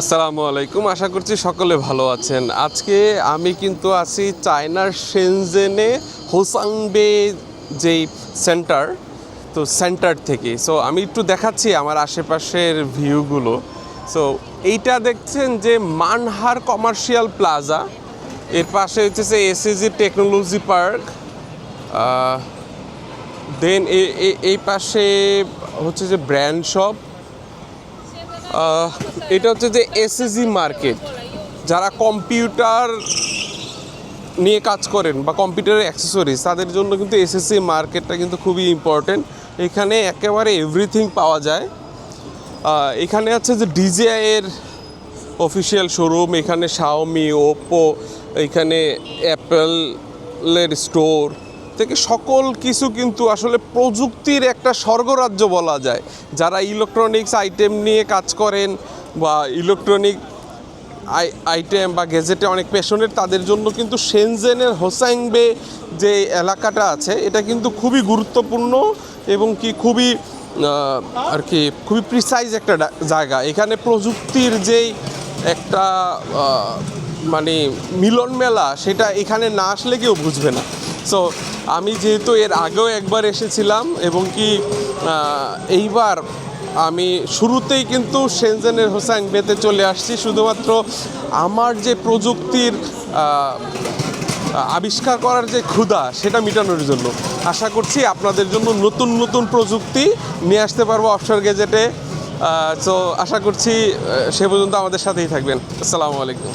আসসালামু আলাইকুম। আশা করছি সকলে ভালো আছেন। আজকে আমি কিন্তু আছি চায়নার সেনজেনে হোসাংবে যেই সেন্টার তো সেন্টার থেকে। সো আমি একটু দেখাচ্ছি আমার আশেপাশের ভিউগুলো সো এইটা দেখছেন যে মানহার কমার্শিয়াল প্লাজা এর পাশে হচ্ছে এসএজি টেকনোলজি পার্ক দেন এই পাশে হচ্ছে যে ব্র্যান্ড শপ এটা হচ্ছে যে এসএসজি মার্কেট যারা কম্পিউটার নিয়ে কাজ করেন বা কম্পিউটারের অ্যাক্সেসরিজ তাদের জন্য কিন্তু এসএসসি মার্কেটটা কিন্তু খুবই ইম্পর্টেন্ট এখানে একেবারে এভরিথিং পাওয়া যায়। এখানে আছে যে ডিজিআই এর অফিসিয়াল শোরুম এখানে শাওমি ওপো এখানে অ্যাপেলের স্টোর থেকে সকল কিছু কিন্তু আসলে প্রযুক্তির একটা স্বর্গরাজ্য বলা যায়। যারা ইলেকট্রনিক্স আইটেম নিয়ে কাজ করেন বা ইলেকট্রনিক আই আইটেম বা গেজেটে অনেক পেশনের তাদের জন্য কিন্তু সেনজেনের হোসাইংবে যে এলাকাটা আছে, এটা কিন্তু খুবই গুরুত্বপূর্ণ এবং কি খুবই আর কি খুবই প্রিসাইজ একটা জায়গা। এখানে প্রযুক্তির যেই একটা মানে মিলন মেলা সেটা এখানে না আসলে কেউ বুঝবে না। সো আমি যেহেতু এর আগেও একবার এসেছিলাম এবং কি এইবার আমি শুরুতেই কিন্তু সেনজেনের হোসাইন বেতে চলে আসছি। শুধুমাত্র আমার যে প্রযুক্তির আবিষ্কার করার যে ক্ষুধা, সেটা মেটানোর জন্য। আশা করছি আপনাদের জন্য নতুন নতুন প্রযুক্তি নিয়ে আসতে পারব অফশোর গেজেটে। তো আশা করছি সে পর্যন্ত আমাদের সাথেই থাকবেন। আসসালামু আলাইকুম।